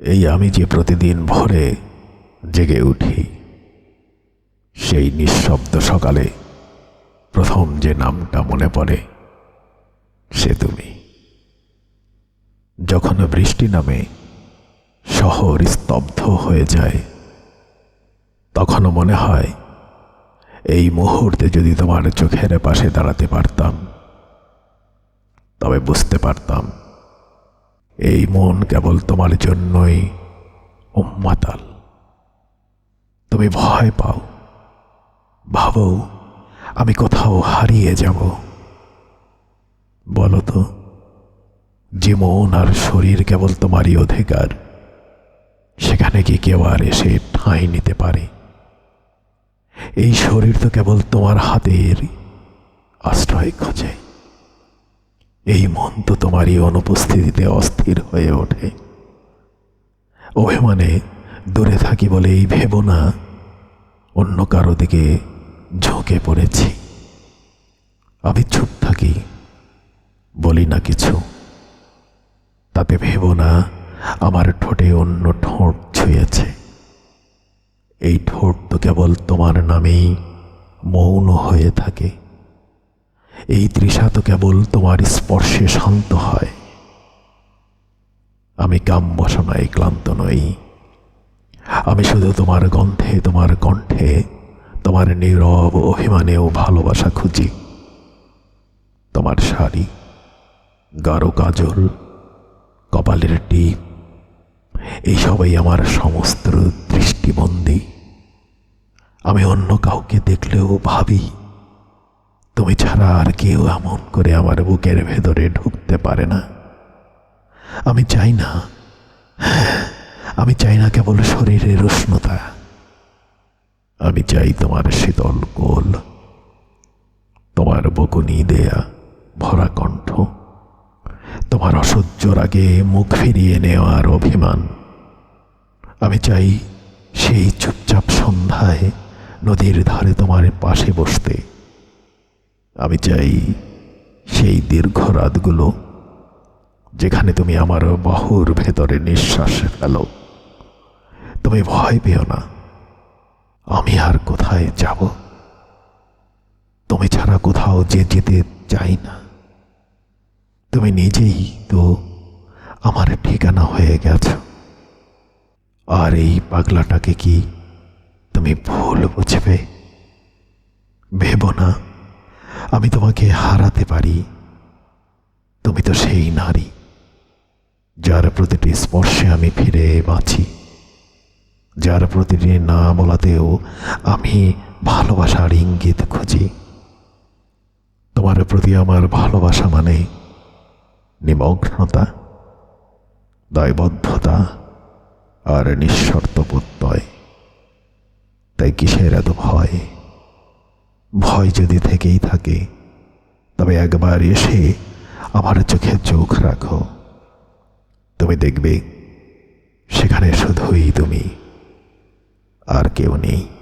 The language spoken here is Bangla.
এই আমি যে প্রতিদিন ভোরে জেগে উঠি, সেই নিঃশব্দ সকালে প্রথম যে নামটা মনে পড়ে, সে তুমি। যখন বৃষ্টি নামে, শহর স্তব্ধ হয়ে যায়, তখনও মনে হয়, এই মুহূর্তে যদি তোমার চোখের পাশে দাঁড়াতে পারতাম, তবে বুঝতে পারতাম এই মন কেবল তোমার জন্যই উম্মাতাল তুমি ভয় পাও। ভাবো, আমি কোথাও হারিয়ে যাব। বলো তো যে মন আর শরীর কেবল তোমারই অধিকার। সেখানে কি কেউ আর এসে ঠাঁই নিতে পারে? এই শরীর তো কেবল তোমার হাতের আশ্রয় খোঁজে। এই মন তো তোমারই অনুপস্থিতিতে অস্থির হয়ে ওঠে। অভিমানে দূরে থাকি বলে এই ভেব না, অন্য কারও দিকে ঝোঁকে পড়েছি। আমি চুপ থাকি, বলি না কিছু। তাতে ভেব না, আমার ঠোঁটে অন্য ঠোঁট ছুঁয়েছে। এই ঠোঁট তো কেবল তোমার নামেই মৌন হয়ে থাকে। এই তৃষা তো কেবল তোমার স্পর্শে শান্ত হয়। আমি কাম বসনায় ক্লান্ত নই। আমি শুধু তোমার গন্ধে, তোমার কণ্ঠে, তোমার নীরব অভিমানেও ভালোবাসা খুঁজি। তোমার শাড়ি, গাঢ় কাজল, কপালের টিপ এই সবাই আমার সমস্ত দৃষ্টিবন্দী। আমি অন্য কাউকে দেখলেও ভাবি তুমি ছাড়া আর কেউ এমন করে আমার বুকের ভেতরে ঢুকতে পারে না। আমি চাই না। আমি চাই না কেবল শরীরের উষ্ণতা। আমি চাই তোমার শীতল কোল, তোমার বকুনি দেয়া ভরা কণ্ঠ, তোমার অসহ্য রাগে মুখ ফিরিয়ে নেওয়ার অভিমান। আমি চাই সেই চুপচাপ সন্ধ্যায় নদীর ধারে তোমার পাশে বসতে। আমি চাই সেই দীর্ঘ রাতগুলো যেখানে তুমি আমার বাহুর ভেতরে নিঃশ্বাস ফেলো তুমি ভয় পেও না। আমি আর কোথায় যাব? তুমি ছাড়া কোথাও যে যেতে চাই না। তুমি নিজেই তো আমার ঠিকানা হয়ে গেছ। আর এই পাগলাটাকে কি তুমি ভুল বুঝবে? ভেব না। আমি তোমাকে হারাতে পারি। তুমি তো সেই নারী যার প্রতিটি স্পর্শে আমি ফিরে বাঁচি। যার প্রতিটি না বলাতেও আমি ভালোবাসার ইঙ্গিত খুঁজি। তোমার প্রতি আমার ভালোবাসা মানে নিমগ্নতা, দায়বদ্ধতা আর নিঃশর্ত প্রত্যয়। তাই কিসের এত ভয়? ভয় যদি থেকেই থাকে, তবে একবার এসে আমার চোখে চোখ রাখো। তুমি দেখবে সেখানে শুধুই তুমি, আর কেউ নেই।